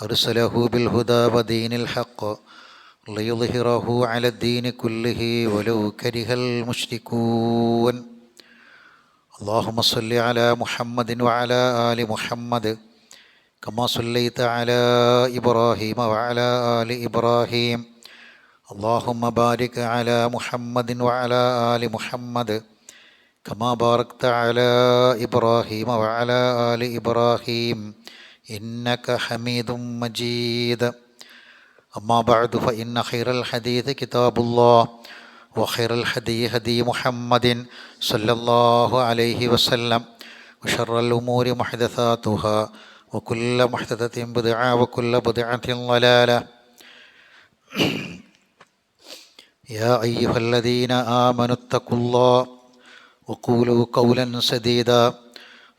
أرسله بالهدى ودين الحق ليظهره على الدين كله ولو كره المشركون. اللهم صل على محمد وعلى آل محمد كما صليت على إبراهيم وعلى آل إبراهيم. اللهم بارك على محمد وعلى آل محمد كما باركت على إبراهيم وعلى آل إبراهيم. إنك حميد مجيد. أما بعد فإن خير الحديث كتاب الله وخير الهدي هدي محمد صلى الله عليه وسلم وشر الأمور محدثاتها وكل محدثة بدعة وكل بدعة ضلالة. يا أيها الذين آمنوا اتقوا الله وقولوا قولا سديدا.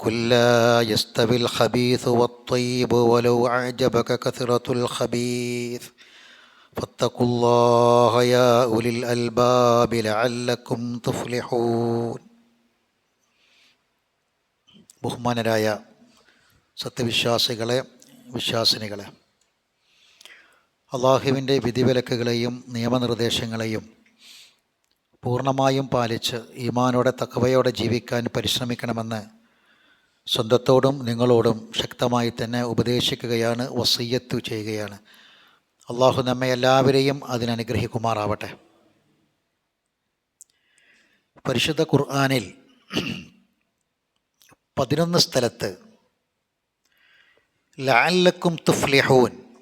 قل لا يستوي الخبيث والطيب ولو أعجبك كثرة الخبيث فاتقوا الله يا أولي الألباب لعلكم تفلحون ബഹുമാനരായ സത്യവിശ്വാസികളെ വിശ്വാസിനികളെ അള്ളാഹുവിൻ്റെ വിധിവിലക്കുകളെയും നിയമനിർദ്ദേശങ്ങളെയും പൂർണ്ണമായും പാലിച്ച് ഈമാനോടെ തക്കവയോടെ ജീവിക്കാൻ പരിശ്രമിക്കണമെന്ന് സ്വന്തത്തോടും നിങ്ങളോടും ശക്തമായി തന്നെ ഉപദേശിക്കുകയാണ് വസയ്യത്തു ചെയ്യുകയാണ്. അള്ളാഹു നമ്മെ എല്ലാവരെയും അതിനനുഗ്രഹിക്കുമാറാവട്ടെ പരിശുദ്ധ ഖുർആാനിൽ പതിനൊന്ന് സ്ഥലത്ത് ലാലക്കും തുഫ്ലിഹൂൻ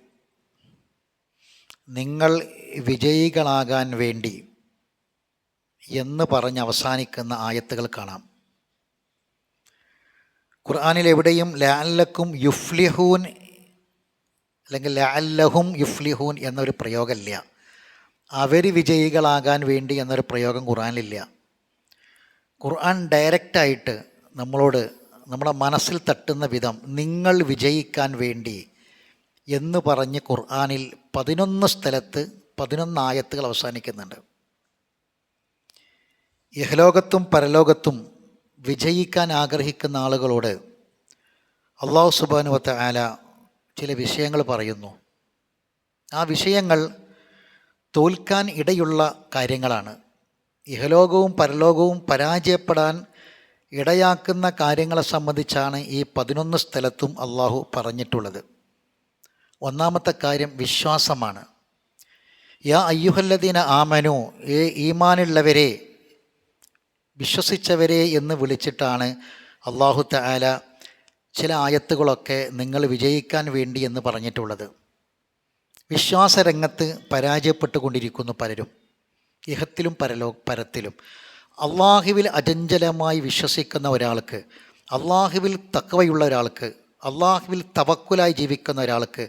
നിങ്ങൾ വിജയികളാകാൻ വേണ്ടി എന്ന് പറഞ്ഞ് അവസാനിക്കുന്ന ആയത്തുകൾ കാണാം. ഖുർആാനിൽ എവിടെയും ലാലക്കും യുഫ്ലിഹൂൻ അല്ലെങ്കിൽ ലാലഹും യുഫ്ലിഹൂൻ എന്നൊരു പ്രയോഗമില്ല. അവർ വിജയികളാകാൻ വേണ്ടി എന്നൊരു പ്രയോഗം ഖുർആാനിലില്ല. ഖുർആൻ ഡയറക്റ്റായിട്ട് നമ്മളോട് നമ്മുടെ മനസ്സിൽ തട്ടുന്ന വിധം നിങ്ങൾ വിജയിക്കാൻ വേണ്ടി എന്ന് പറഞ്ഞ് ഖുർആാനിൽ പതിനൊന്ന് സ്ഥലത്ത് പതിനൊന്ന് ആയത്തുകൾ അവസാനിക്കുന്നുണ്ട്. ഇഹലോകത്തും പരലോകത്തും വിജയിക്കാൻ ആഗ്രഹിക്കുന്ന ആളുകളോട് അള്ളാഹു സുബാനുവത്ത ആല ചില വിഷയങ്ങൾ പറയുന്നു. ആ വിഷയങ്ങൾ തോൽക്കാൻ ഇടയുള്ള കാര്യങ്ങളാണ്. ഇഹലോകവും പരലോകവും പരാജയപ്പെടാൻ ഇടയാക്കുന്ന കാര്യങ്ങളെ സംബന്ധിച്ചാണ് ഈ പതിനൊന്ന് സ്ഥലത്തും അള്ളാഹു പറഞ്ഞിട്ടുള്ളത്. ഒന്നാമത്തെ കാര്യം വിശ്വാസമാണ്. യാ അയ്യുഹല്ലദീന ആമനു ഏ ഈമാനുള്ളവരെ വിശ്വസിച്ചവരെ എന്ന് വിളിച്ചിട്ടാണ് അള്ളാഹു താല ചില ആയത്തുകളൊക്കെ നിങ്ങൾ വിജയിക്കാൻ വേണ്ടി എന്ന് പറഞ്ഞിട്ടുള്ളത്. വിശ്വാസരംഗത്ത് പരാജയപ്പെട്ടുകൊണ്ടിരിക്കുന്നു പലരും. ഇഹത്തിലും പരലോ പരത്തിലും. അള്ളാഹുവിൽ അചഞ്ചലമായി വിശ്വസിക്കുന്ന ഒരാൾക്ക് അള്ളാഹുവിൽ തക്കവയുള്ള ഒരാൾക്ക് അള്ളാഹുവിൽ തവക്കുലായി ജീവിക്കുന്ന ഒരാൾക്ക്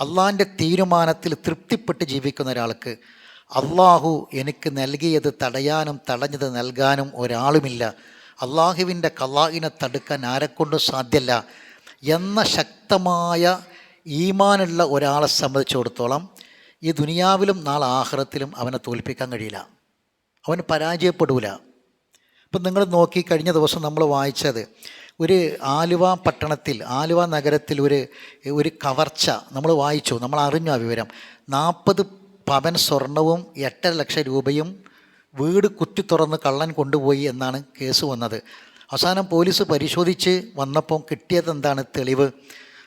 അള്ളാഹിന്റെ തീരുമാനത്തിൽ തൃപ്തിപ്പെട്ട് ജീവിക്കുന്ന ഒരാൾക്ക് അള്ളാഹു എനിക്ക് നൽകിയത് തടയാനും തടഞ്ഞത് നൽകാനും ഒരാളുമില്ല. അള്ളാഹുവിന്റെ കള്ളാഹിനെ തടുക്കാൻ ആരെക്കൊണ്ടും സാധ്യമല്ല. എന്ന ശക്തമായ ഈമാനുള്ള ഒരാളെ സംബന്ധിച്ചിടത്തോളം ഈ ദുനിയാവിലും നാളെ ആഹ്റത്തിലും അവനെ തോൽപ്പിക്കാൻ കഴിയില്ല. അവൻ പരാജയപ്പെടൂല. ഇപ്പം നിങ്ങൾ നോക്കി കഴിഞ്ഞ ദിവസം നമ്മൾ വായിച്ചത് ഒരു ആലുവ പട്ടണത്തിൽ ആലുവ നഗരത്തിൽ ഒരു ഒരു കവർച്ച നമ്മൾ വായിച്ചു. നമ്മൾ അറിഞ്ഞു ആ വിവരം. നാൽപ്പത് പവൻ സ്വർണവും എട്ടര ലക്ഷം രൂപയും വീട് കുത്തി തുറന്ന് കള്ളൻ കൊണ്ടുപോയി എന്നാണ് കേസ് വന്നത്. അവസാനം പോലീസ് പരിശോധിച്ച് വന്നപ്പോൾ കിട്ടിയത് എന്താണ് തെളിവ്?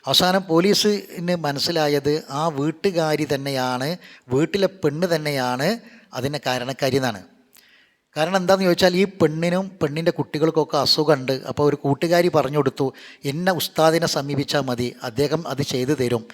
അവസാനം പോലീസിന് മനസ്സിലായത് ആ വീട്ടുകാരി തന്നെയാണ് വീട്ടിലെ പെണ്ണ് തന്നെയാണ് അതിന്റെ കാരണക്കാരി എന്നാണ്. കാരണം എന്താണെന്ന് ചോദിച്ചാൽ ഈ പെണ്ണിനും പെണ്ണിന്റെ കുട്ടികൾക്കൊക്കെ അസുഖമുണ്ട്. അപ്പോൾ ഒരു കൂട്ടുകാരി പറഞ്ഞു കൊടുത്തു എന്നെ ഉസ്താദിനെ സമീപിച്ചാൽ മതി അദ്ദേഹം അത് ചെയ്തു തരും.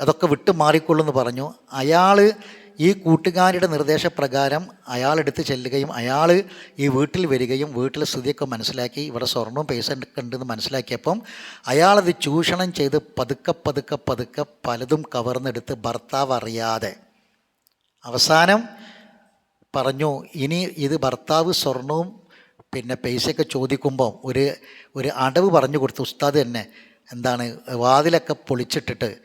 അതൊക്കെ വിട്ടു മാറിക്കൊള്ളുമെന്ന് പറഞ്ഞു. അയാൾ ഈ കൂട്ടുകാരിയുടെ നിർദ്ദേശപ്രകാരം അയാളെടുത്ത് ചെല്ലുകയും അയാൾ ഈ വീട്ടിൽ വരികയും വീട്ടിലെ സ്ഥിതിയൊക്കെ മനസ്സിലാക്കി ഇവിടെ സ്വർണവും പൈസ ഉണ്ടെന്ന് മനസ്സിലാക്കിയപ്പം അയാളത് ചൂഷണം ചെയ്ത് പതുക്കെ പതുക്കെ പതുക്കെ പലതും കവർന്നെടുത്ത് ഭർത്താവ് അറിയാതെ. അവസാനം പറഞ്ഞു ഇനി ഇത് ഭർത്താവ് സ്വർണവും പിന്നെ പൈസയൊക്കെ ചോദിക്കുമ്പോൾ ഒരു ഒരു അടവ് പറഞ്ഞു കൊടുത്തു ഉസ്താദ് തന്നെ എന്താണ് വാതിലൊക്കെ പൊളിച്ചിട്ടിട്ട്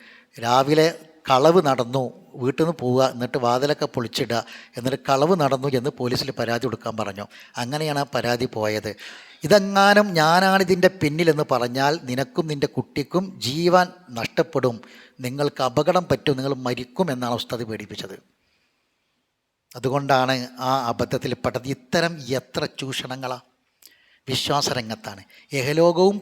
രാവിലെ കളവ് നടന്നു വീട്ടിൽ നിന്ന് പോവുക എന്നിട്ട് വാതിലൊക്കെ പൊളിച്ചിടുക എന്നിട്ട് കളവ് നടന്നു എന്ന് പോലീസിൽ പരാതി കൊടുക്കാൻ പറഞ്ഞു. അങ്ങനെയാണ് ആ പരാതി പോയത്. ഇതെങ്ങാനും ഞാനാണ് ഇതിന്റെ പിന്നിലെന്ന് പറഞ്ഞാൽ നിനക്കും നിന്റെ കുട്ടിക്കും ജീവൻ നഷ്ടപ്പെടും. നിങ്ങൾക്ക് അപകടം പറ്റും നിങ്ങൾ മരിക്കും എന്നാണ് ഉസ്താദ് പേടിപ്പിച്ചത്. അതുകൊണ്ടാണ് ആ അബദ്ധത്തിൽ പെട്ടത്. ഇത്തരം എത്ര ചൂഷണങ്ങളാണ് വിശ്വാസരംഗത്താണ്. യഹലോകവും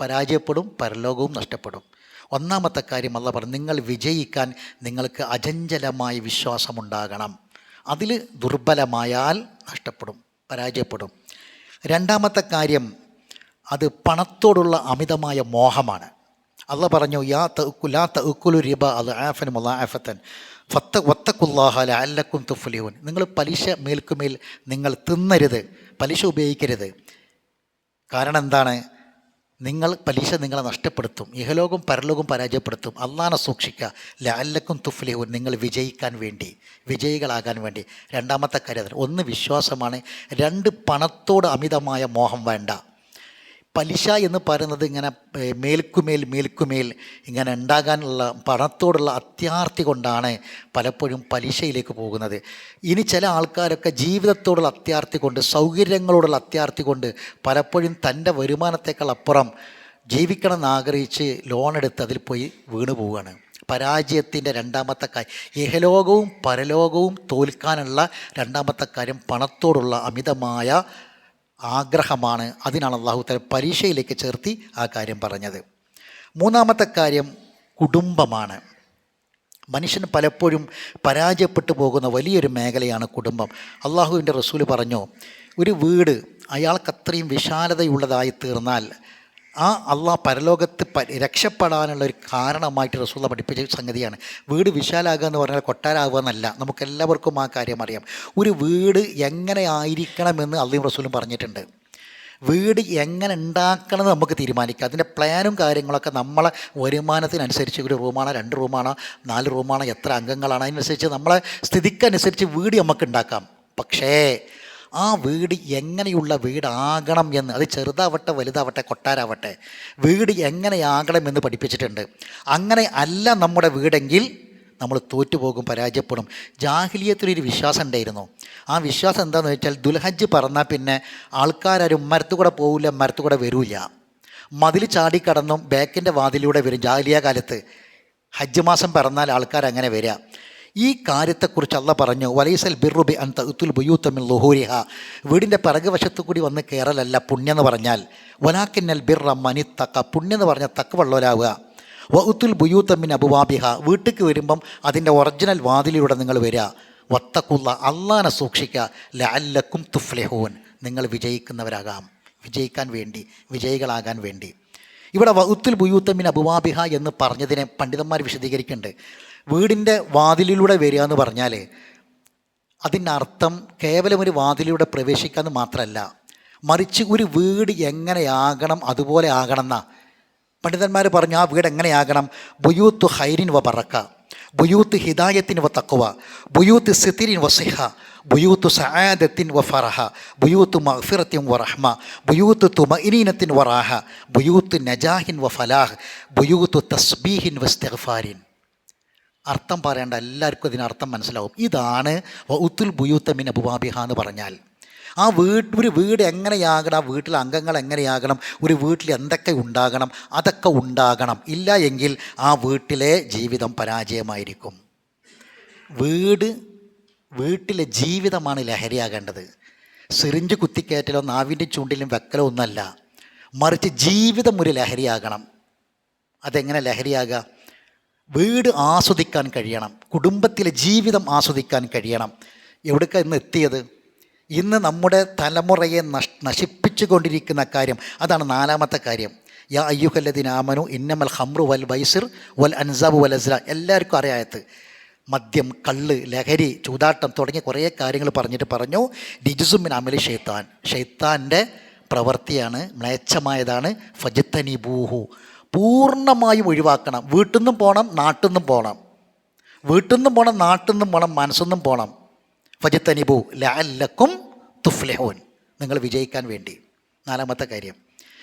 പരാജയപ്പെടും പരലോകവും നഷ്ടപ്പെടും. ഒന്നാമത്തെ കാര്യം അല്ല പറഞ്ഞു നിങ്ങൾ വിജയിക്കാൻ നിങ്ങൾക്ക് അചഞ്ചലമായ വിശ്വാസമുണ്ടാകണം. അതിൽ ദുർബലമായാൽ നഷ്ടപ്പെടും പരാജയപ്പെടും. രണ്ടാമത്തെ കാര്യം അത് പണത്തോടുള്ള അമിതമായ മോഹമാണ്. അല്ല പറഞ്ഞു യാ തഅക്കു ലാ തഅക്കുലു റിബ അത് ആഫൻ മുലാഫത്തൻ ഫത്ത വത്തക്കുല്ലാഹ അല്ലക്കും തുഫ്ലിഹൂൻ. നിങ്ങൾ പലിശ മേൽക്കുമേൽ നിങ്ങൾ തിന്നരുത് പലിശ ഉപയോഗിക്കരുത്. കാരണം എന്താണ്? നിങ്ങൾ പലിശ നിങ്ങളെ നഷ്ടപ്പെടുത്തും. ഇഹലോകം പരലോകം പരാജയപ്പെടുത്തും. അള്ളാനെ സൂക്ഷിക്കുക. ലഅല്ലക്കും തുഫ്ലിഹും നിങ്ങൾ വിജയിക്കാൻ വേണ്ടി വിജയികളാകാൻ വേണ്ടി. രണ്ടാമത്തെ കാര്യം. ഒന്ന് വിശ്വാസമാണ്. രണ്ട് പണത്തോട് അമിതമായ മോഹം വേണ്ട. പലിശ എന്ന് പറയുന്നത് ഇങ്ങനെ മേൽക്കുമേൽ മേൽക്കുമേൽ ഇങ്ങനെ ഉണ്ടാകാനുള്ള പണത്തോടുള്ള അത്യാർത്തി കൊണ്ടാണ് പലപ്പോഴും പലിശയിലേക്ക് പോകുന്നത്. ഇനി ചില ആൾക്കാരൊക്കെ ജീവിതത്തോടുള്ള അത്യാർത്തി കൊണ്ട് സൗകര്യങ്ങളോടുള്ള അത്യാർത്തി കൊണ്ട് പലപ്പോഴും തന്റെ വരുമാനത്തേക്കാൾ അപ്പുറം ജീവിക്കണം എന്നാഗ്രഹിച്ച് ലോണെടുത്ത് അതിൽ പോയി വീണു പോവുകയാണ്. പരാജയത്തിന്റെ രണ്ടാമത്തെ കാര്യം ഇഹലോകവും പരലോകവും തോൽക്കാനുള്ള രണ്ടാമത്തെ കാര്യം പണത്തോടുള്ള അമിതമായ ആഗ്രഹമാണ്. അതിനാണ് അള്ളാഹു തല പരീക്ഷയിലേക്ക് ചേർത്തി ആ കാര്യം പറഞ്ഞത്. മൂന്നാമത്തെ കാര്യം കുടുംബമാണ്. മനുഷ്യൻ പലപ്പോഴും പരാജയപ്പെട്ടു പോകുന്ന വലിയൊരു മേഖലയാണ് കുടുംബം. അള്ളാഹുവിന്റെ റസൂൽ പറഞ്ഞു ഒരു വീട് അയാൾക്കത്രയും വിശാലതയുള്ളതായി തീർന്നാൽ ആ അള്ളാഹ് പരലോകത്ത് രക്ഷപ്പെടാനുള്ള ഒരു കാരണമായിട്ട് റസൂള്ള പഠിപ്പിച്ച സംഗതിയാണ്. വീട് വിശാലാകുക എന്ന് പറഞ്ഞാൽ കൊട്ടാരാകുക എന്നല്ല. നമുക്കെല്ലാവർക്കും ആ കാര്യം അറിയാം. ഒരു വീട് എങ്ങനെ ആയിരിക്കണമെന്ന് അള്ളയും റസൂലും പറഞ്ഞിട്ടുണ്ട്. വീട് എങ്ങനെ ഉണ്ടാക്കണമെന്ന് നമുക്ക് തീരുമാനിക്കാം. അതിന്റെ പ്ലാനും കാര്യങ്ങളൊക്കെ നമ്മളെ വരുമാനത്തിനനുസരിച്ച് ഒരു റൂമാണോ രണ്ട് റൂമാണോ നാല് റൂമാണോ എത്ര അംഗങ്ങളാണ് അതിനനുസരിച്ച് നമ്മളെ സ്ഥിതിക്കനുസരിച്ച് വീട് നമുക്ക് ഉണ്ടാക്കാം. പക്ഷേ ആ വീട് എങ്ങനെയുള്ള വീടാകണം എന്ന് അത് ചെറുതാവട്ടെ വലുതാവട്ടെ കൊട്ടാരാവട്ടെ വീട് എങ്ങനെയാകണം എന്ന് പഠിപ്പിച്ചിട്ടുണ്ട്. അങ്ങനെ അല്ല നമ്മുടെ വീടെങ്കിൽ നമ്മൾ തോറ്റുപോകും പരാജയപ്പെടും. ജാഹിലിയത്തിലൊരു വിശ്വാസം ഉണ്ടായിരുന്നു. ആ വിശ്വാസം എന്താണെന്ന് വെച്ചാൽ ദുൽഹജ്ജ് പറഞ്ഞാൽ പിന്നെ ആൾക്കാരും മരത്തു കൂടെ പോവില്ല വരില്ല. മതിൽ ചാടിക്കടന്നും ബാക്കിന്റെ വാതിലൂടെ വരും. ജാഹിലിയ കാലത്ത് ഹജ്ജ് മാസം പിറന്നാൽ ആൾക്കാർ അങ്ങനെ വരിക ഈ കാര്യത്തെക്കുറിച്ച് അല്ല പറഞ്ഞു വലൈസൽ ബിറുബി അൻ തത്തുൽ ബുയൂത്തമിൽ ലുഹൂരിഹ. വീടിന്റെ പിറകുവശത്തു കൂടി വന്ന് കയറലല്ല പുണ്യം എന്ന് പറഞ്ഞാൽ വലാക്കിന്നൽ ബിർറ മനി തക്ക പുണ്യം എന്ന് പറഞ്ഞാൽ തക്ക വെള്ളവരാവുക വഉത്തുൽ ബുയൂത്തമിൻ അബുവാബിഹ. വീട്ടിലേക്ക് വരുമ്പം അതിന്റെ ഒറിജിനൽ വാതിലിലൂടെ നിങ്ങൾ വരിക. വത്തക്കുള്ള അള്ളാനെ സൂക്ഷിക്കുക ലഅല്ലക്കും തുഫ്ലെഹോൻ. നിങ്ങൾ വിജയിക്കുന്നവരാകാം. വിജയിക്കാൻ വേണ്ടി വിജയികളാകാൻ വേണ്ടി. ഇവിടെ വഉത്തുൽ ബുയൂത്തമിൻ അബുവാബിഹ എന്ന് പറഞ്ഞതിനെ പണ്ഡിതന്മാർ വിശദീകരിക്കുന്നുണ്ട്. വീടിന്റെ വാതിലിലൂടെ വരിക എന്ന് പറഞ്ഞാൽ അതിന്റെ അർത്ഥം കേവലം ഒരു വാതിലിലൂടെ പ്രവേശിക്കുക എന്ന് മാത്രമല്ല മറിച്ച് ഒരു വീട് എങ്ങനെയാകണം അതുപോലെ ആകണം എന്നാ പണ്ഡിതന്മാർ പറഞ്ഞു ആ വീട് എങ്ങനെയാകണം? ബുയൂത്ത് ഹൈരിൻ വ പറക്ക ബുയൂത്ത് ഹിദായത്തിൻ വ തക്കുവ ബുയൂത്ത് സിത്തിരിൻ വ സിഹ ബുയൂത്ത് സആദത്തിൻ വ ഫറഹ ബുയൂത്ത് മഹ്ഫിറത്തിൻ വ റഹ്മ ബുയൂത്ത് തുമഇനീനത്തിൻ വ റാഹ ബുയൂത്ത് നജാഹിൻ വ ഫലാഹ് ബുയൂത്ത് തസ്ബീഹിൻ വ അർത്ഥം പറയേണ്ട എല്ലാവർക്കും ഇതിനർത്ഥം മനസ്സിലാവും. ഇതാണ് ഉത്തുൽ ബുയൂത്തമിൻ അബുബാബിഹ എന്ന് പറഞ്ഞാൽ. ആ വീട് ഒരു വീട് എങ്ങനെയാകണം ആ വീട്ടിലെ അംഗങ്ങൾ എങ്ങനെയാകണം ഒരു വീട്ടിൽ എന്തൊക്കെ ഉണ്ടാകണം അതൊക്കെ ഉണ്ടാകണം. ഇല്ല എങ്കിൽ ആ വീട്ടിലെ ജീവിതം പരാജയമായിരിക്കും. വീട് വീട്ടിലെ ജീവിതമാണ് ലഹരിയാകേണ്ടത്. സിറിഞ്ച് കുത്തിക്കയറ്റലോ നാവിന്റെ ചൂണ്ടിലും വെക്കലോ ഒന്നല്ല. മറിച്ച് ജീവിതം ഒരു ലഹരിയാകണം. അതെങ്ങനെ ലഹരിയാകുക വീട് ആസ്വദിക്കാൻ കഴിയണം. കുടുംബത്തിലെ ജീവിതം ആസ്വദിക്കാൻ കഴിയണം. എവിടേക്കാണ് ഇന്ന് എത്തിയത്? ഇന്ന് നമ്മുടെ തലമുറയെ നഷ് നശിപ്പിച്ചു കൊണ്ടിരിക്കുന്ന കാര്യം അതാണ് നാലാമത്തെ കാര്യം. യാ അയ്യുഹല്ലദിനാമനു ഇന്നമൽ ഹംറു വൽ വൈസിർ വൽ അൻസാബ് വൽ അസ്ര. എല്ലാവർക്കും അറിയാത്ത മദ്യം കള്ള് ലഹരി ചൂതാട്ടം തുടങ്ങിയ കുറേ കാര്യങ്ങൾ പറഞ്ഞിട്ട് പറഞ്ഞു. ഡിജുസുമിൻ അമലി ഷെയ്ത്താൻ ഷെയ്ത്താന്റെ പ്രവൃത്തിയാണ് മ്ലേച്ഛമായതാണ് ഫജത്തനി ബൂഹു പൂർണമായും ഒഴിവാക്കണം. വീട്ടിൽ നിന്നും പോകണം നാട്ടിൽ നിന്നും പോകണം വീട്ടിൽ നിന്നും പോകണം നാട്ടിൽ നിന്നും പോകണം മനസ്സൊന്നും പോകണം ഫജിത്തനിബു ലാലക്കും തുഫ്ലഹോൻ. നിങ്ങൾ വിജയിക്കാൻ വേണ്ടി. നാലാമത്തെ കാര്യം.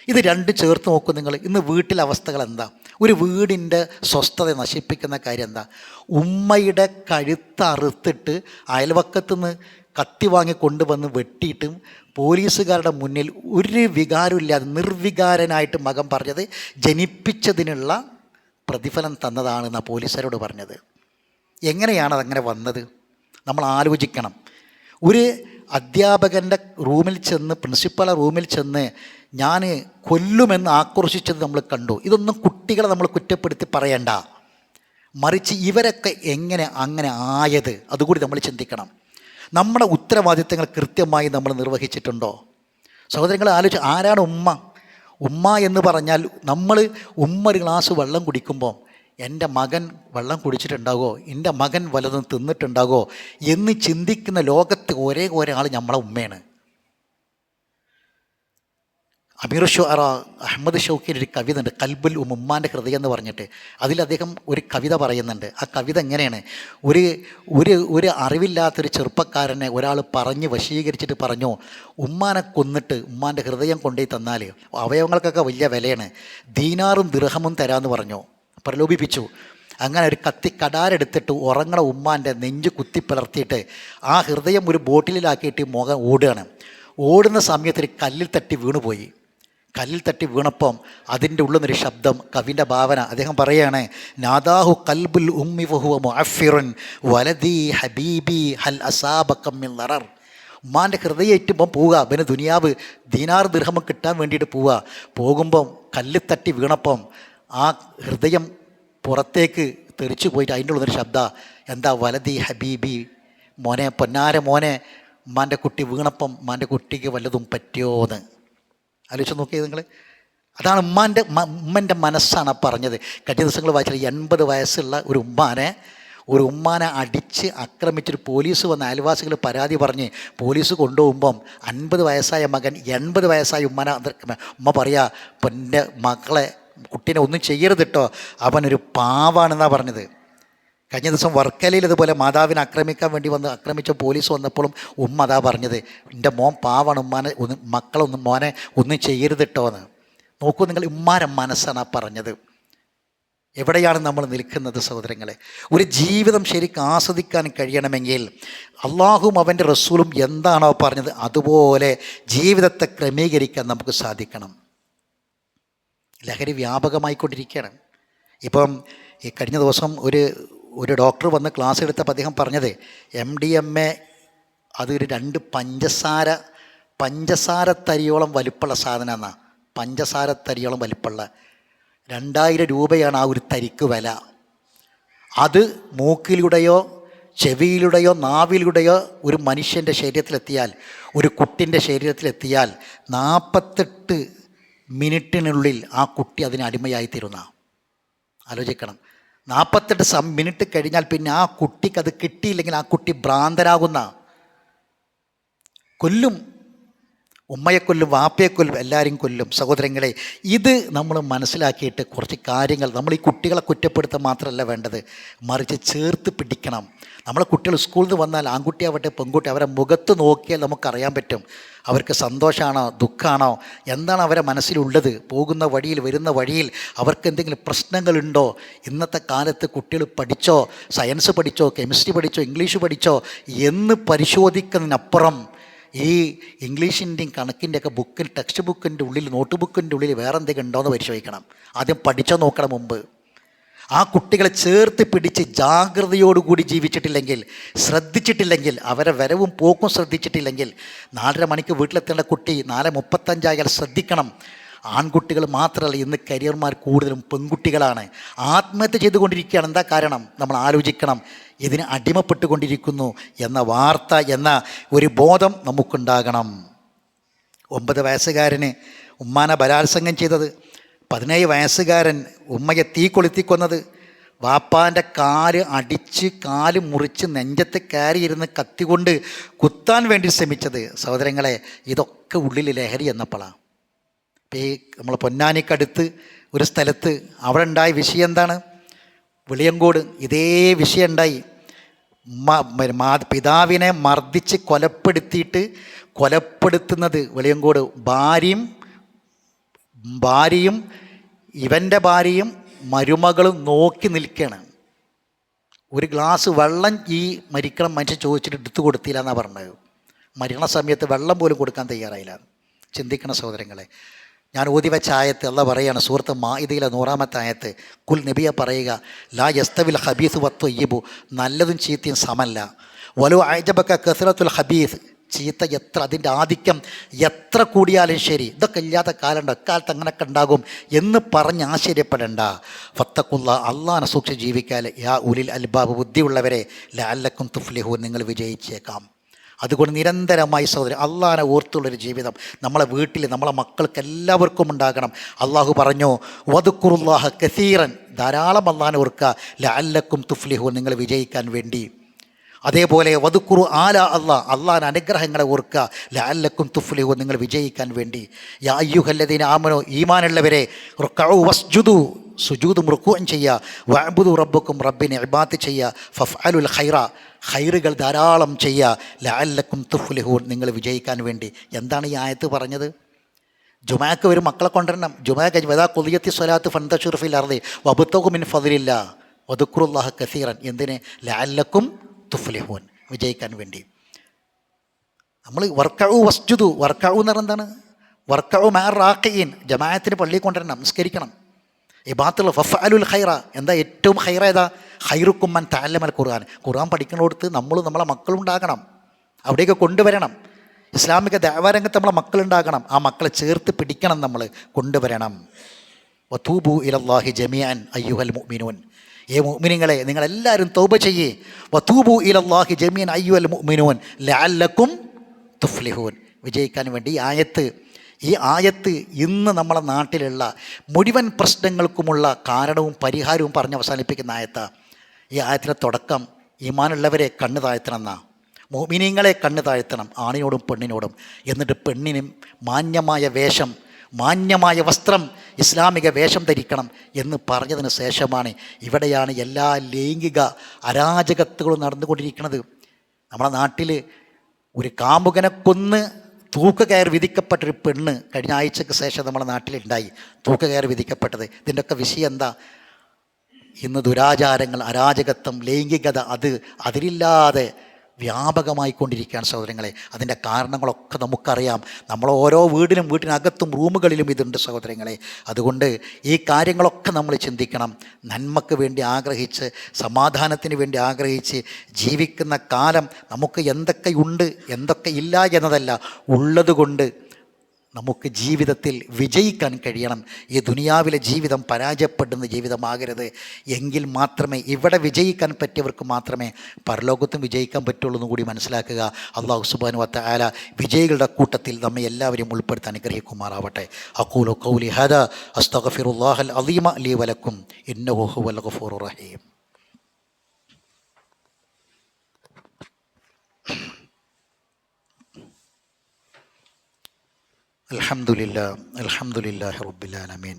ഇത് രണ്ട് ചേർത്ത് നോക്കും നിങ്ങൾ. ഇന്ന് വീട്ടിലെ അവസ്ഥകൾ എന്താ? ഒരു വീടിന്റെ സ്വസ്ഥത നശിപ്പിക്കുന്ന കാര്യം എന്താ? ഉമ്മയുടെ കഴുത്തറുത്തിട്ട് അയൽവക്കത്തുനിന്ന് അയൽവക്കത്ത് നിന്ന് കത്തി വാങ്ങി കൊണ്ടുവന്ന് വെട്ടിയിട്ടും പോലീസുകാരുടെ മുന്നിൽ ഒരു വികാരമില്ലാതെ നിർവികാരനായിട്ട് മകം പറഞ്ഞത് ജനിപ്പിച്ചതിനുള്ള പ്രതിഫലം തന്നതാണെന്നാണ് പോലീസുകാരോട് പറഞ്ഞത്. എങ്ങനെയാണ് അതങ്ങനെ വന്നത്? നമ്മൾ ആലോചിക്കണം. ഒരു അധ്യാപകന്റെ റൂമിൽ ചെന്ന് പ്രിൻസിപ്പളെ റൂമിൽ ചെന്ന് ഞാൻ കൊല്ലുമെന്ന് ആക്രോശിച്ചത് നമ്മൾ കണ്ടു. ഇതൊന്നും കുട്ടികളെ നമ്മൾ കുറ്റപ്പെടുത്തി പറയണ്ട. മറിച്ച് ഇവരൊക്കെ എങ്ങനെ അങ്ങനെ ആയത്? അതുകൂടി നമ്മൾ ചിന്തിക്കണം. നമ്മുടെ ഉത്തരവാദിത്തങ്ങൾ കൃത്യമായി നമ്മൾ നിർവഹിച്ചിട്ടുണ്ടോ? സഹോദരങ്ങൾ ആലോചിച്ച് ആരാണ് ഉമ്മ? ഉമ്മ എന്ന് പറഞ്ഞാൽ നമ്മൾ ഉമ്മ ഒരു ഗ്ലാസ് വെള്ളം കുടിക്കുമ്പോൾ എന്റെ മകൻ വെള്ളം കുടിച്ചിട്ടുണ്ടാകോ എന്റെ മകൻ വല്ലതും തിന്നിട്ടുണ്ടാകോ എന്ന് ചിന്തിക്കുന്ന ലോകത്ത് ഒരേ ഒരാൾ നമ്മളെ ഉമ്മയാണ്. അമീർ ഷോ അഹമ്മദ് ഷൗക്കിന്റെ ഒരു കവിത ഉണ്ട് കൽബുൽ ഉമ്മാന്റെ ഹൃദയം എന്ന് പറഞ്ഞിട്ട്. അതിൽ അദ്ദേഹം ഒരു കവിത പറയുന്നുണ്ട്. ആ കവിത എങ്ങനെയാണ്? ഒരു ഒരു ഒരു അറിവില്ലാത്തൊരു ചെറുപ്പക്കാരനെ ഒരാൾ പറഞ്ഞ് വശീകരിച്ചിട്ട് പറഞ്ഞു ഉമ്മാനെ കൊന്നിട്ട് ഉമ്മാന്റെ ഹൃദയം കൊണ്ടുപോയി തന്നാൽ അവയവങ്ങൾക്കൊക്കെ വലിയ വിലയാണ്. ദീനാറും ദൃഹമും തരാമെന്ന് പറഞ്ഞു. പ്രലോഭിപ്പിച്ചു. അങ്ങനെ ഒരു കത്തി കടാരെടുത്തിട്ട് ഉറങ്ങണ ഉമ്മാന്റെ നെഞ്ച് കുത്തി പിളർത്തിയിട്ട് ആ ഹൃദയം ഒരു ബോട്ടിലാക്കിയിട്ട് മുഖം ഓടുകയാണ്. ഓടുന്ന സമയത്ത് കല്ലിൽ തട്ടി വീണുപോയി. കല്ലിൽ തട്ടി വീണപ്പം അതിന്റെ ഉള്ളിൽ നിന്നൊരു ശബ്ദം കവിന്റെ ഭാവന. അദ്ദേഹം പറയുകയാണ് നാദാഹു കൽബുൽ ഉമ്മി വഹുവ മുഅഫിറുൻ വലദി ഹബീബി ഹൽ അസാബക്കമ്മിൽ ലറർ ഉമ്മാന്റെ ഹൃദയേറ്റുമ്പം പോവുക പിന്നെ ദുനിയാവ് ദീനാർ ദൃഹമം കിട്ടാൻ വേണ്ടിയിട്ട് പോവുക. പോകുമ്പം കല്ലിൽ തട്ടി വീണപ്പം ആ ഹൃദയം പുറത്തേക്ക് തെറിച്ചു പോയിട്ട് അതിന്റെ ഉള്ളൊരു ശബ്ദ എന്താ വലതി ഹബീബി? മോനെ പൊന്നാര മോനെ ഉമ്മാന്റെ കുട്ടി വീണപ്പം ഉമ്മാന്റെ കുട്ടിക്ക് വല്ലതും പറ്റിയോന്ന്? ആലോചിച്ച് നോക്കിയത് നിങ്ങൾ അതാണ് ഉമ്മാന്റെ ഉമ്മന്റെ മനസ്സാണ് പറഞ്ഞത്. കഴിഞ്ഞ ദിവസങ്ങൾ വായിച്ചാൽ എൺപത് വയസ്സുള്ള ഒരു ഉമ്മാനെ ഒരു ഉമ്മാനെ അടിച്ച് ആക്രമിച്ചൊരു പോലീസ് വന്ന് അയൽവാസികൾ പരാതി പറഞ്ഞ് പോലീസ് കൊണ്ടുപോകുമ്പം അൻപത് വയസ്സായ മകൻ എൺപത് വയസ്സായ ഉമ്മാനെ ഉമ്മ പറയാ പൊന്റെ മക്കളെ കുട്ടീനെ ഒന്നും ചെയ്യരുത് കേട്ടോ അവനൊരു പാവാണെന്നാണ് പറഞ്ഞത്. കഴിഞ്ഞ ദിവസം വർക്കലയിൽ ഇതുപോലെ മാതാവിനെ ആക്രമിക്കാൻ വേണ്ടി വന്ന് ആക്രമിച്ച പോലീസ് വന്നപ്പോഴും ഉമ്മ അതാ പറഞ്ഞത് എന്റെ മോൻ പാവാണ് ഉമ്മാനെ ഒന്ന് മക്കളൊന്നും മോനെ ഒന്നും ചെയ്യരുത് കേട്ടോ എന്ന്. നോക്കൂ നിങ്ങൾ ഉമ്മാരെ മനസ്സാണ് ആ പറഞ്ഞത്. എവിടെയാണ് നമ്മൾ നിൽക്കുന്നത് സഹോദരങ്ങളെ? ഒരു ജീവിതം ശരിക്കും ആസ്വദിക്കാൻ കഴിയണമെങ്കിൽ അള്ളാഹും അവന്റെ റസൂലും എന്താണോ പറഞ്ഞത് അതുപോലെ ജീവിതത്തെ ക്രമീകരിക്കാൻ നമുക്ക് സാധിക്കണം. ലഹരി വ്യാപകമായിക്കൊണ്ടിരിക്കുകയാണ്. ഇപ്പം ഈ കഴിഞ്ഞ ദിവസം ഒരു ഒരു ഡോക്ടർ വന്ന് ക്ലാസ് എടുത്തപ്പോൾ അദ്ദേഹം പറഞ്ഞത് എം ഡി എം എ അതൊരു രണ്ട് പഞ്ചസാര പഞ്ചസാര തരിയോളം വലിപ്പമുള്ള സാധനം എന്നാ പഞ്ചസാര തരിയോളം വലിപ്പമുള്ള രണ്ടായിരം രൂപയാണ് ആ ഒരു തരിക്ക് വില. അത് മൂക്കിലൂടെയോ ചെവിയിലൂടെയോ നാവിലൂടെയോ ഒരു മനുഷ്യന്റെ ശരീരത്തിലെത്തിയാൽ ഒരു കുട്ടിന്റെ ശരീരത്തിലെത്തിയാൽ നാൽപ്പത്തെട്ട് മിനിറ്റിനുള്ളിൽ ആ കുട്ടി അതിന് അടിമയായി തീരുന്ന ആലോചിക്കണം. നാൽപ്പത്തെട്ട് സം മിനിറ്റ് കഴിഞ്ഞാൽ പിന്നെ ആ കുട്ടിക്ക് അത് കിട്ടിയില്ലെങ്കിൽ ആ കുട്ടി ഭ്രാന്തരാകുന്ന കൊല്ലും ഉമ്മയെ കൊല്ലും വാപ്പയെ കൊല്ലും എല്ലാവരും കൊല്ലും. സഹോദരങ്ങളെ ഇത് നമ്മൾ മനസ്സിലാക്കിയിട്ട് കുറച്ച് കാര്യങ്ങൾ നമ്മൾ ഈ കുട്ടികളെ കുറ്റപ്പെടുത്താൻ മാത്രമല്ല വേണ്ടത്. മറിച്ച് ചേർത്ത് പിടിക്കണം. നമ്മളെ കുട്ടികൾ സ്കൂളിൽ നിന്ന് വന്നാൽ ആൺകുട്ടിയാവട്ടെ പെൺകുട്ടി അവരെ മുഖത്ത് നോക്കിയാൽ നമുക്കറിയാൻ പറ്റും. അവർക്ക് സന്തോഷമാണോ ദുഃഖമാണോ എന്താണ് അവരെ മനസ്സിലുള്ളത്? പോകുന്ന വഴിയിൽ വരുന്ന വഴിയിൽ അവർക്ക് എന്തെങ്കിലും പ്രശ്നങ്ങളുണ്ടോ? ഇന്നത്തെ കാലത്ത് കുട്ടികൾ പഠിച്ചോ സയൻസ് പഠിച്ചോ കെമിസ്ട്രി പഠിച്ചോ ഇംഗ്ലീഷ് പഠിച്ചോ എന്ന് പരിശോധിക്കുന്നതിനപ്പുറം ഈ ഇംഗ്ലീഷിന്റെയും കണക്കിന്റെയൊക്കെ ബുക്കിൽ ടെക്സ്റ്റ് ബുക്കിന്റെ ഉള്ളിൽ നോട്ട് ബുക്കിന്റെ ഉള്ളിൽ വേറെ എന്തെങ്കിലും ഉണ്ടോ എന്ന് പരിശോധിക്കണം. ആദ്യം പഠിച്ചോ നോക്കണം മുമ്പ്. ആ കുട്ടികളെ ചേർത്ത് പിടിച്ച് ജാഗ്രതയോടുകൂടി ജീവിച്ചിട്ടില്ലെങ്കിൽ ശ്രദ്ധിച്ചിട്ടില്ലെങ്കിൽ അവരെ വരവും പോക്കും ശ്രദ്ധിച്ചിട്ടില്ലെങ്കിൽ നാലര മണിക്ക് വീട്ടിലെത്തേണ്ട കുട്ടി നാല് മുപ്പത്തഞ്ചായാൽ ശ്രദ്ധിക്കണം. ആൺകുട്ടികൾ മാത്രമല്ല ഇന്ന് കരിയർമാർ കൂടുതലും പെൺകുട്ടികളാണ്. ആത്മഹത്യ ചെയ്തുകൊണ്ടിരിക്കുകയാണ്. എന്താ കാരണം? നമ്മൾ ആലോചിക്കണം. ഇതിന് അടിമപ്പെട്ടുകൊണ്ടിരിക്കുന്നു എന്ന വാർത്ത എന്ന ഒരു ബോധം നമുക്കുണ്ടാകണം. ഒമ്പത് വയസ്സുകാരന് ഉമ്മാനെ ബലാത്സംഗം ചെയ്തത്. പതിനേഴ് വയസ്സുകാരൻ ഉമ്മയെ തീ കൊളുത്തിക്കൊന്നത്. വാപ്പാന്റെ കാൽ അടിച്ച് കാൽ മുറിച്ച് നെഞ്ചത്ത് കയറിയിരുന്ന് കത്തികൊണ്ട് കുത്താൻ വേണ്ടി ശ്രമിച്ചത്. സഹോദരങ്ങളെ ഇതൊക്കെ ഉള്ളിൽ ലഹരി എന്നപ്പോഴാണ് ഈ നമ്മൾ പൊന്നാനിക്കടുത്ത് ഒരു സ്ഥലത്ത് അവിടെ ഉണ്ടായ വിഷയം എന്താണ്? വെളിയങ്കോട് ഇതേ വിഷയം ഉണ്ടായി. പിതാവിനെ മർദ്ദിച്ച് കൊലപ്പെടുത്തിയിട്ട് കൊലപ്പെടുത്തുന്നത് വെളിയങ്കോട്. ഭാര്യയും ഭാര്യയും ഇവന്റെ ഭാര്യയും മരുമകളും നോക്കി നിൽക്കുകയാണ് ഒരു ഗ്ലാസ് വെള്ളം ഈ മരിക്കണം മനുഷ്യൻ ചോദിച്ചിട്ട് എടുത്തു കൊടുത്തില്ല എന്നാണ് പറഞ്ഞത്. മരണ സമയത്ത് വെള്ളം പോലും കൊടുക്കാൻ തയ്യാറായില്ല. ചിന്തിക്കണ സഹോദരങ്ങളെ. ഞാൻ ഓതി വെച്ച ആയത്ത് അല്ല പറയാണ് സുഹൃത്ത് മായിദയിലെ നൂറാമത്തെ ആയത്ത് കുൽ നബിയ പറയുക ലാ യസ്തവിൽ ഹബീസ് വത്തു അയ്യബു നല്ലതും ചീത്തയും സമല്ല. വലു ആയജബക്ക കസറത്തുൽ ഹബീസ് ചീത്ത എത്ര അതിന്റെ ആധിക്യം എത്ര കൂടിയാലും ശരി ഇതൊക്കെ ഇല്ലാത്ത കാലമുണ്ട് അക്കാലത്ത് അങ്ങനെയൊക്കെ ഉണ്ടാകും എന്ന് പറഞ്ഞ് ആശ്ചര്യപ്പെടേണ്ട. ഫത്തക്കുള്ള അള്ളാനെ സൂക്ഷിച്ച് ജീവിക്കാൽ യാ ഉലിൽ അൽബാബ് ബുദ്ധിയുള്ളവരെ ലാലക്കും തുഫ്ലിഹു നിങ്ങൾ വിജയിച്ചേക്കാം. അതുകൊണ്ട് നിരന്തരമായി സഹോദരൻ അള്ളാഹാനെ ഓർത്തുള്ളൊരു ജീവിതം. നമ്മളെ വീട്ടിൽ നമ്മളെ മക്കൾക്ക് എല്ലാവർക്കും ഉണ്ടാകണം. അള്ളാഹു പറഞ്ഞു വതുക്കുറുല്ലാഹ കസീറൻ. ധാരാളം അള്ളാഹാനെ ഓർക്കുക. ലഅല്ലക്കും തുഫ്ലിഹു നിങ്ങൾ വിജയിക്കാൻ വേണ്ടി. അതേപോലെ വതുക്കുറു ആല അള്ളാ. അള്ളാൻ അനുഗ്രഹങ്ങളെ ഓർക്കുക. ലാലക്കും തുഫ്ലിഹു നിങ്ങൾ വിജയിക്കാൻ വേണ്ടി. യാ അയ്യുഹല്ലദീന ആമനോ ഈമാനുള്ളവരെ വസ്ജുദു സുജൂദും റുക്കുവും ചെയ്യുക. വഅബുദു റബ്ബക്കും റബ്ബിനെ ഇബാത്ത് ചെയ്യുക. ഫഫ് അലുൽ ഖൈറ. ഖൈറുകൾ ധാരാളം ചെയ്യുക. ലാലക്കും തുഫ്ലിഹൂൻ. നിങ്ങൾ വിജയിക്കാൻ വേണ്ടി. എന്താണ് ഈ ആയത്ത് പറഞ്ഞത്? ജുമാക്ക് ഒരു മക്കളെ കൊണ്ടുവരണം. ജുമാ കഴിഞ്ഞ് വദാ കൊതിയത്തി സ്വലാത്ത് ഫന്തഷുർഫിൽ അറുതി വബുത്തഹു മിൻ ഫതിലില്ല വതുക്കുറുല്ലാഹ് കസീറൻ. എന്തിന്? ലാലക്കും തുഫ്ലിഹൂൻ. വിജയിക്കാൻ വേണ്ടി. നമ്മൾ വർക്കഴു വസ്ജുദു. വർക്കഴു എന്ന് പറയുന്നത് എന്താണ്? വർക്കഴു മാർ റാക്കീൻ ജമാഅത്തിന് പള്ളിയിൽ കൊണ്ടുവരണം. നമസ്കരിക്കണം ഈ ബാത്തുള്ള ഫഫ് അലുൽ ഹൈറ എന്താ ഏറ്റവും ഹൈറ ഏതാ? ഹൈറുക്കുമ്മൻ താലമൽ ഖുർആൻ. ഖുർആൻ പഠിക്കുന്നിടത്ത് നമ്മൾ നമ്മളെ മക്കളുണ്ടാകണം. അവിടെയൊക്കെ കൊണ്ടുവരണം. ഇസ്ലാമിക ദേവാരംഗത്ത് നമ്മളെ മക്കളുണ്ടാകണം. ആ മക്കളെ ചേർത്ത് പിടിക്കണം നമ്മൾ. കൊണ്ടുവരണം. വത്തൂബു ഇലല്ലാഹി ജമിയാൻ അയ്യുഹൽ മുഅ്മിനൂൻ. ഏ മുഅ്മിനീങ്ങളെ നിങ്ങളെല്ലാവരും തൗബ ചെയ്യേ. വത്തൂബു ഇലല്ലാഹി ജമിയൻ അയ്യുഹൽ മുഅ്മിനൂൻ. ലഅല്ലക്കും തുഫ്ലിഹൂൻ. വിജയിക്കാൻ വേണ്ടി ഈ ആയത്ത് ഈ ആയത്ത് ഇന്ന് നമ്മളെ നാട്ടിലുള്ള മുഴുവൻ പ്രശ്നങ്ങൾക്കുമുള്ള കാരണവും പരിഹാരവും പറഞ്ഞ് അവസാനിപ്പിക്കുന്ന ആയത്ത. ഈ ആയത്തിന്റെ തുടക്കം ഈമാനുള്ളവരെ കണ്ണ് താഴ്ത്തണമെന്നാ. മോമിനിയങ്ങളെ കണ്ണ് താഴ്ത്തണം ആണിനോടും പെണ്ണിനോടും. എന്നിട്ട് പെണ്ണിനും മാന്യമായ വേഷം മാന്യമായ വസ്ത്രം ഇസ്ലാമിക വേഷം ധരിക്കണം എന്ന് പറഞ്ഞതിന് ശേഷമാണ് ഇവിടെയാണ് എല്ലാ ലൈംഗിക അരാജകത്തുകളും നടന്നുകൊണ്ടിരിക്കുന്നത്. നമ്മുടെ നാട്ടിൽ ഒരു കാമുകനെ കൊന്ന് തൂക്കുകയർ വിധിക്കപ്പെട്ടൊരു പെണ്ണ് കഴിഞ്ഞ ആഴ്ചക്ക് ശേഷം നമ്മുടെ നാട്ടിലുണ്ടായി. തൂക്കുകയർ വിധിക്കപ്പെട്ടത്. ഇതിന്റെയൊക്കെ വിഷയം എന്താ? ഇന്ന് ദുരാചാരങ്ങൾ അരാജകത്വം ലൈംഗികത അത് അതിരില്ലാതെ വ്യാപകമായിക്കൊണ്ടിരിക്കുകയാണ് സഹോദരങ്ങളെ. അതിന്റെ കാരണങ്ങളൊക്കെ നമുക്കറിയാം. നമ്മൾ ഓരോ വീടിനും വീട്ടിനകത്തും റൂമുകളിലും ഇതുണ്ട് സഹോദരങ്ങളെ. അതുകൊണ്ട് ഈ കാര്യങ്ങളൊക്കെ നമ്മൾ ചിന്തിക്കണം. നന്മക്ക് വേണ്ടി ആഗ്രഹിച്ച് സമാധാനത്തിന് വേണ്ടി ആഗ്രഹിച്ച് ജീവിക്കുന്ന കാലം നമുക്ക് എന്തൊക്കെയുണ്ട് എന്തൊക്കെ ഇല്ല എന്നതല്ല. ഉള്ളതുകൊണ്ട് നമുക്ക് ജീവിതത്തിൽ വിജയിക്കാൻ കഴിയണം. ഈ ദുനിയാവിലെ ജീവിതം പരാജയപ്പെടുന്ന ജീവിതമാകരുത്. എങ്കിൽ മാത്രമേ ഇവിടെ വിജയിക്കാൻ പറ്റിയവർക്ക് മാത്രമേ പരലോകത്തും വിജയിക്കാൻ പറ്റുള്ളൂ എന്ന് കൂടി മനസ്സിലാക്കുക. അള്ളാഹു സുബാനു വത്ത ആല വിജയികളുടെ കൂട്ടത്തിൽ നമ്മെ എല്ലാവരെയും ഉൾപ്പെടുത്താൻ അനുഗ്രഹിക്കുമാറാവട്ടെ. അക്കൂലു കൗലി ഹദ അസ്തഗഫിറുല്ലാഹൽ അലീമ ലീ വലക്കും ഇന്നഹു വൽ റഹീം. അലഹമുല്ല അലഹമുല്ലാഹി റബ്ബുലാലമീൻ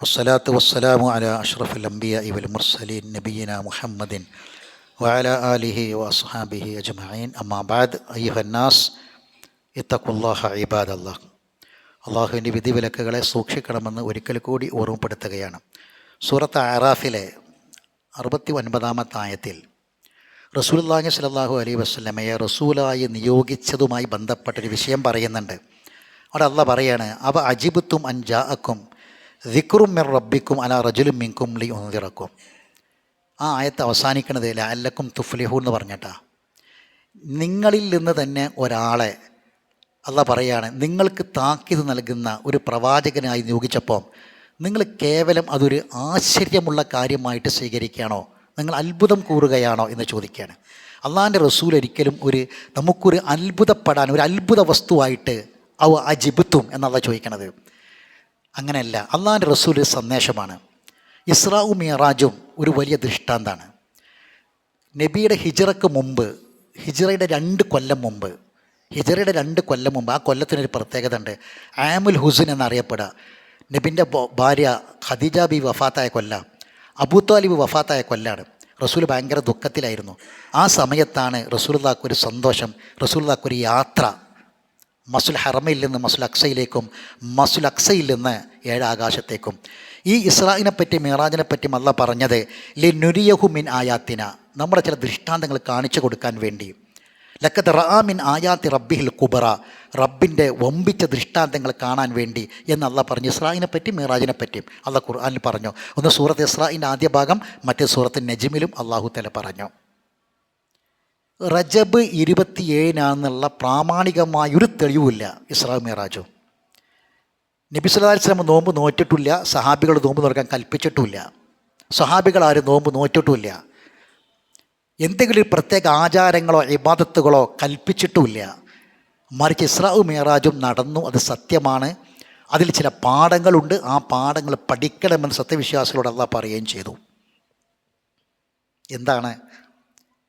വസ്സലാത്തു വസ്സലാമു അല അഷ്റഫുൽ അംബിയ ഇവൽ മുർസലീൻ നബീന മുഹമ്മദിൻ വഅല ആലിഹി വസ്ഹാബിഹി അജ്മഈൻ. അമ്മാബാദ് അയ്യഹന്നാസ് ഇത്തഖുല്ലാഹ ഇബാദ് അള്ളാഹ് അള്ളാഹുവിന്റെ വിധിവിലക്കുകളെ സൂക്ഷിക്കണമെന്ന് ഒരിക്കൽ കൂടി ഓർമ്മപ്പെടുത്തുകയാണ്. സൂറത്ത് ആറാഫിലെ അറുപത്തി ഒൻപതാമത്തെ ആയത്തിൽ റസൂൽ അള്ളാഹി സലാഹു അലൈ വസ്ലമയെ റസൂലായി നിയോഗിച്ചതുമായി ബന്ധപ്പെട്ടൊരു വിഷയം പറയുന്നുണ്ട്. അവിടെ അല്ല പറയാണ് അവ അജിബുത്തും അക്കും ദിക്റും മിർ റബ്ബിക്കും അല റജുലും മിങ്കും ലി ഒന്നിറക്കും ആ ആയത്ത് അവസാനിക്കണത് ലാലക്കും തുഫ്ലിഹു എന്ന് പറഞ്ഞിട്ടാ. നിങ്ങളിൽ നിന്ന് തന്നെ ഒരാളെ അല്ല പറയാണ് നിങ്ങൾക്ക് താക്കീത് നൽകുന്ന ഒരു പ്രവാചകനായി നിയോഗിച്ചപ്പോൾ നിങ്ങൾ കേവലം അതൊരു ആശ്ചര്യമുള്ള കാര്യമായിട്ട് സ്വീകരിക്കുകയാണോ? നിങ്ങൾ അത്ഭുതം കൂറുകയാണോ? എന്ന് ചോദിക്കുകയാണ്. അള്ളാഹിന്റെ റസൂൽ ഒരിക്കലും ഒരു നമുക്കൊരു അത്ഭുതപ്പെടാൻ ഒരു അത്ഭുത വസ്തുവായിട്ട് അവ അജിബുത്തും എന്നുള്ള ചോദിക്കണത്. അങ്ങനെയല്ല അള്ളാഹിന്റെ റസൂൽ സന്ദേശമാണ്. ഇസ്രാവും മിയറാജും ഒരു വലിയ ദൃഷ്ടാന്താണ്. നബിയുടെ ഹിജറക്ക് മുമ്പ് ഹിജറയുടെ രണ്ട് കൊല്ലം മുമ്പ് ഹിജറയുടെ രണ്ട് കൊല്ലം മുമ്പ് ആ കൊല്ലത്തിനൊരു പ്രത്യേകത ഉണ്ട് ആമുൽ ഹുസുൻ എന്നറിയപ്പെടുക. നബിന്റെ ഭാര്യ ഖദീജ ബി വഫാത്തായ കൊല്ല അബൂ വഫാത്തായ കൊല്ലാണ്. റസൂൽ ഭയങ്കര ദുഃഖത്തിലായിരുന്നു. ആ സമയത്താണ് ഒരു സന്തോഷം ഒരു യാത്ര മസുൽ ഹറമയിൽ നിന്ന് മസുൽ അക്സയിലേക്കും മസുൽ അക്സയിൽ നിന്ന് ഏഴാകാശത്തേക്കും ഈ ഇസ്രായിനെ പറ്റി മിറാജിനെ പറ്റി അല്ല പറഞ്ഞത് ലി നുരിയഹു മിൻ ആയാത്തിന. നമ്മുടെ ചില ദൃഷ്ടാന്തങ്ങൾ കാണിച്ചു കൊടുക്കാൻ വേണ്ടി. ലക്കത്ത് റാമിൻ ആയാത്തി റബ്ബിഹിൽ കുബറ. റബ്ബിന്റെ വമ്പിച്ച ദൃഷ്ടാന്തങ്ങൾ കാണാൻ വേണ്ടി എന്ന് അല്ല പറഞ്ഞു ഇസ്രായിനെ പറ്റി മിറാജിനെ പറ്റിയും അല്ല ഖുർആാനിൽ പറഞ്ഞു. ഒന്ന് സൂറത്ത് ഇസ്രായിന്റെ ആദ്യ ഭാഗം മറ്റേ സൂറത്ത് നജിമിലും അള്ളാഹു തല പറഞ്ഞു. റജബ് ഇരുപത്തിയേഴിനാന്നുള്ള പ്രാമാണികമായൊരു തെളിവുമില്ല ഇസ്രാം മിറാജു. നബി സുല്ലാ വസല്ലം നോമ്പ് നോറ്റിട്ടില്ല സഹാബികൾ നോമ്പ് നോക്കാൻ കൽപ്പിച്ചിട്ടുമില്ല. സഹാബികൾ ആരും നോമ്പ് നോറ്റിട്ടുമില്ല എന്തെങ്കിലും ഒരു പ്രത്യേക ആചാരങ്ങളോ ഇബാദത്തുകളോ കൽപ്പിച്ചിട്ടുമില്ല. മറിച്ച് ഇസ്രാവും മേറാജും നടന്നു അത് സത്യമാണ്. അതിൽ ചില പാഠങ്ങളുണ്ട് ആ പാഠങ്ങൾ പഠിക്കണമെന്ന് സത്യവിശ്വാസികളോട് അല്ല പറയുകയും ചെയ്തു. എന്താണ്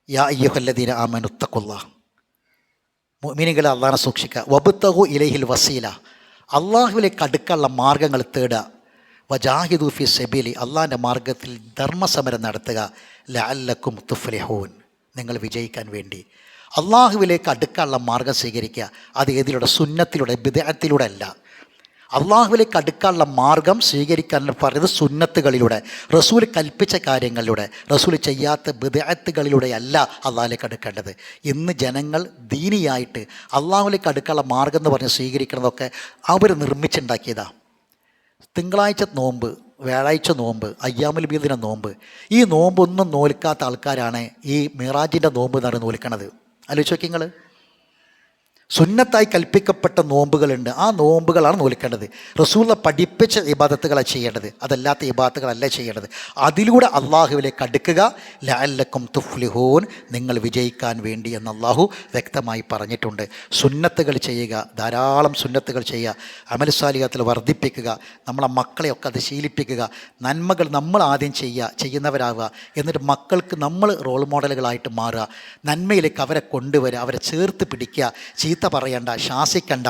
യാ അയ്യുഹല്ലദീന ആമനുത്തക്കുള്ള മീനുകളെ അള്ളാഹനെ സൂക്ഷിക്കുക വബുത്തഹു ഇലഹിൽ വസീല. അള്ളാഹുവിലേക്ക് അടുക്കാനുള്ള മാർഗങ്ങൾ തേടുക. വജാഹിദു ഫി സെബിലി. അള്ളാഹിന്റെ മാർഗത്തിൽ ധർമ്മസമരം നടത്തുക. ലഅല്ലക്കും തുഫ്ലിഹൂൻ. നിങ്ങൾ വിജയിക്കാൻ വേണ്ടി. അള്ളാഹുവിലേക്ക് അടുക്കാനുള്ള മാർഗം സ്വീകരിക്കുക. അത് ഏതിലൂടെ? സുന്നത്തിലൂടെ വിദേഹത്തിലൂടെ അല്ല. അള്ളാഹുവിലേക്ക് അടുക്കാനുള്ള മാർഗം സ്വീകരിക്കാൻ പറയുന്നത് സുന്നത്തുകളിലൂടെ റസൂൽ കൽപ്പിച്ച കാര്യങ്ങളിലൂടെ റസൂൽ ചെയ്യാത്ത ബിദഅത്തുകളിലൂടെയല്ല അള്ളാഹിലേക്ക് അടുക്കേണ്ടത്. ഇന്ന് ജനങ്ങൾ ദീനിയായിട്ട് അള്ളാഹുലേക്ക് അടുക്കാനുള്ള മാർഗം എന്ന് പറഞ്ഞ് സ്വീകരിക്കുന്നതൊക്കെ അവർ നിർമ്മിച്ചുണ്ടാക്കിയതാണ് തിങ്കളാഴ്ച നോമ്പ് വ്യാഴാഴ്ച നോമ്പ് അയ്യാമുൽ ബീദിന്റെ നോമ്പ്. ഈ നോമ്പൊന്നും നോൽക്കാത്ത ആൾക്കാരാണ് ഈ മിറാജിന്റെ നോമ്പ് എന്നാണ് നോൽക്കണത്. ആലോചിച്ച് നോക്കി നിങ്ങൾ സുന്നത്തായി കൽപ്പിക്കപ്പെട്ട നോമ്പുകളുണ്ട്. ആ നോമ്പുകളാണ് നോൽക്കേണ്ടത്. റസൂല പഠിപ്പിച്ച ഇബാദത്തുകളാണ് ചെയ്യേണ്ടത്. അതല്ലാത്ത ഇബാദത്തുകളല്ല ചെയ്യേണ്ടത്. അതിലൂടെ അള്ളാഹുവിലേക്ക് അടുക്കുക. ലാലക്കും തുഫ്ലിഹൂൻ. നിങ്ങൾ വിജയിക്കാൻ വേണ്ടി എന്ന് അള്ളാഹു വ്യക്തമായി പറഞ്ഞിട്ടുണ്ട്. സുന്നത്തുകൾ ചെയ്യുക. ധാരാളം സുന്നത്തുകൾ ചെയ്യുക. അമൽസാലികത്തിൽ വർദ്ധിപ്പിക്കുക. നമ്മളെ മക്കളെയൊക്കെ അത് ശീലിപ്പിക്കുക. നന്മകൾ നമ്മൾ ആദ്യം ചെയ്യുക. ചെയ്യുന്നവരാവുക. എന്നിട്ട് മക്കൾക്ക് നമ്മൾ റോൾ മോഡലുകളായിട്ട് മാറുക. നന്മയിലേക്ക് അവരെ കൊണ്ടുവരിക. അവരെ ചേർത്ത് പിടിക്കുക. ചീത്ത പറയണ്ട ശാസിക്കണ്ട.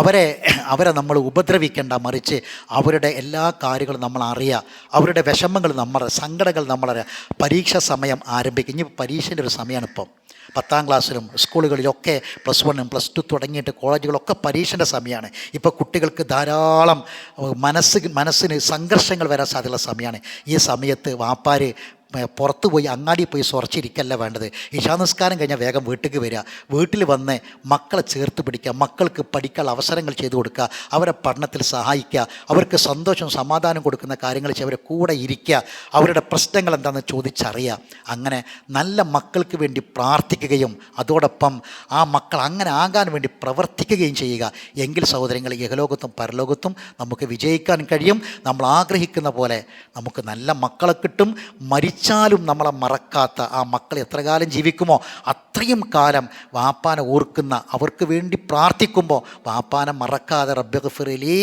അവരെ അവരെ നമ്മൾ ഉപദ്രവിക്കേണ്ട മറിച്ച് അവരുടെ എല്ലാ കാര്യങ്ങളും നമ്മൾ അറിയുക അവരുടെ വിഷമങ്ങൾ നമ്മൾ സങ്കടങ്ങൾ നമ്മളറിയുക പരീക്ഷ സമയം ആരംഭിക്കും. ഇനി പരീക്ഷന്റെ ഒരു സമയമാണ് ഇപ്പം. പത്താം ക്ലാസ്സിലും സ്കൂളുകളിലൊക്കെ പ്ലസ് വണ്ണും പ്ലസ് ടു തുടങ്ങിയിട്ട് കോളേജുകളൊക്കെ പരീക്ഷന്റെ സമയമാണ്. ഇപ്പോൾ കുട്ടികൾക്ക് ധാരാളം മനസ്സ് മനസ്സിന് സംഘർഷങ്ങൾ വരാൻ സാധ്യതയുള്ള സമയമാണ്. ഈ സമയത്ത് വാപ്പാര് ഏഹ്, പുറത്ത് പോയി അങ്ങാടി പോയി സ്വർച്ചിരിക്കല്ല വേണ്ടത്. ഇഷാനിസ്കാരം കഴിഞ്ഞാൽ വേഗം വീട്ടിലേക്ക് വരിക. വീട്ടിൽ വന്ന് മക്കളെ ചേർത്ത് പിടിക്കുക മക്കൾക്ക് പഠിക്കാനുള്ള അവസരങ്ങൾ ചെയ്തു കൊടുക്കുക അവരെ പഠനത്തിൽ സഹായിക്കുക അവർക്ക് സന്തോഷം സമാധാനം കൊടുക്കുന്ന കാര്യങ്ങൾ ചെയ്ത് അവരെ കൂടെ ഇരിക്കുക അവരുടെ പ്രശ്നങ്ങൾ എന്താണെന്ന് ചോദിച്ചറിയുക. അങ്ങനെ നല്ല മക്കൾക്ക് വേണ്ടി പ്രാർത്ഥിക്കുകയും അതോടൊപ്പം ആ മക്കൾ അങ്ങനെ ആകാൻ വേണ്ടി പ്രവർത്തിക്കുകയും ചെയ്യുക. എങ്കിൽ സഹോദരങ്ങൾ യഹലോകത്തും പരലോകത്തും നമുക്ക് വിജയിക്കാൻ കഴിയും. നമ്മൾ ആഗ്രഹിക്കുന്ന പോലെ നമുക്ക് നല്ല മക്കളെ കിട്ടും മരിച്ചാലും നമ്മളെ മറക്കാത്ത ആ മക്കൾ എത്ര കാലം ജീവിക്കുമോ അത്രയും കാലം വാപ്പാനെ ഓർക്കുന്ന അവർക്ക് വേണ്ടി പ്രാർത്ഥിക്കുമ്പോൾ വാപ്പാനെ മറക്കാതെ റബ്ബിഫിറലി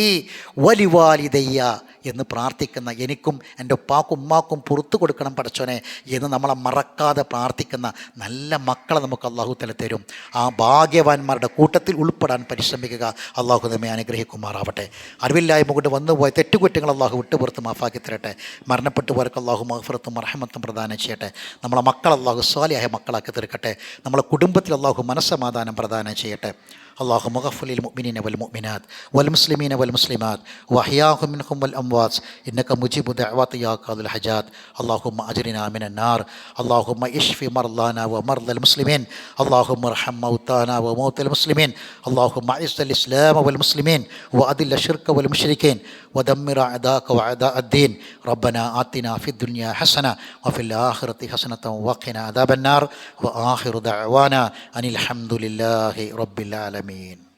വലിവാലിതയ്യ എന്ന് പ്രാർത്ഥിക്കുന്ന എനിക്കും എന്റെ ഉപ്പാക്കും ഉമ്മാക്കും പുറത്തു കൊടുക്കണം പഠിച്ചോനെ എന്ന് നമ്മളെ മറക്കാതെ പ്രാർത്ഥിക്കുന്ന നല്ല മക്കളെ നമുക്ക് അള്ളാഹു തല തരും. ആ ഭാഗ്യവാന്മാരുടെ കൂട്ടത്തിൽ ഉൾപ്പെടാൻ പരിശ്രമിക്കുക. അള്ളാഹു നമ്മെ അനുഗ്രഹിക്കുമാറാവട്ടെ. അറിവില്ലായ്മ കൊണ്ട് വന്നുപോയ തെറ്റുകുറ്റങ്ങൾ അള്ളാഹു വിട്ടുപുറത്ത് മാഫാക്കി തരട്ടെ. മരണപ്പെട്ടു മരണപ്പെട്ടുപോർക്ക് അള്ളാഹു മഹഫറത്തും അർഹമത്തും പ്രദാനം ചെയ്യട്ടെ. നമ്മളെ മക്കൾ അള്ളാഹു സ്വാലിയായ മക്കളാക്കി തീർക്കട്ടെ. നമ്മളെ കുടുംബത്തിൽ അള്ളാഹു മനസ്സമാധാനം പ്രദാനം ചെയ്യട്ടെ. اللهم اغفر للمؤمنين والمؤمنات والمسلمين والمسلمات واحياهم منهم والاموات انك مجيب دعوات يا قاضي الحاجات. اللهم اجرنا من النار. اللهم اشف مرضانا ومرضى المسلمين. اللهم ارحم موتانا وموتى المسلمين. اللهم اعز الاسلام والمسلمين واذل الشرك والمشركين ودمر اعداءك واعداء الدين. ربنا آتنا في الدنيا حسنة وفي الآخرة حسنة وقنا عذاب النار. وآخر دعوانا أن الحمد لله رب العالمين. Mean.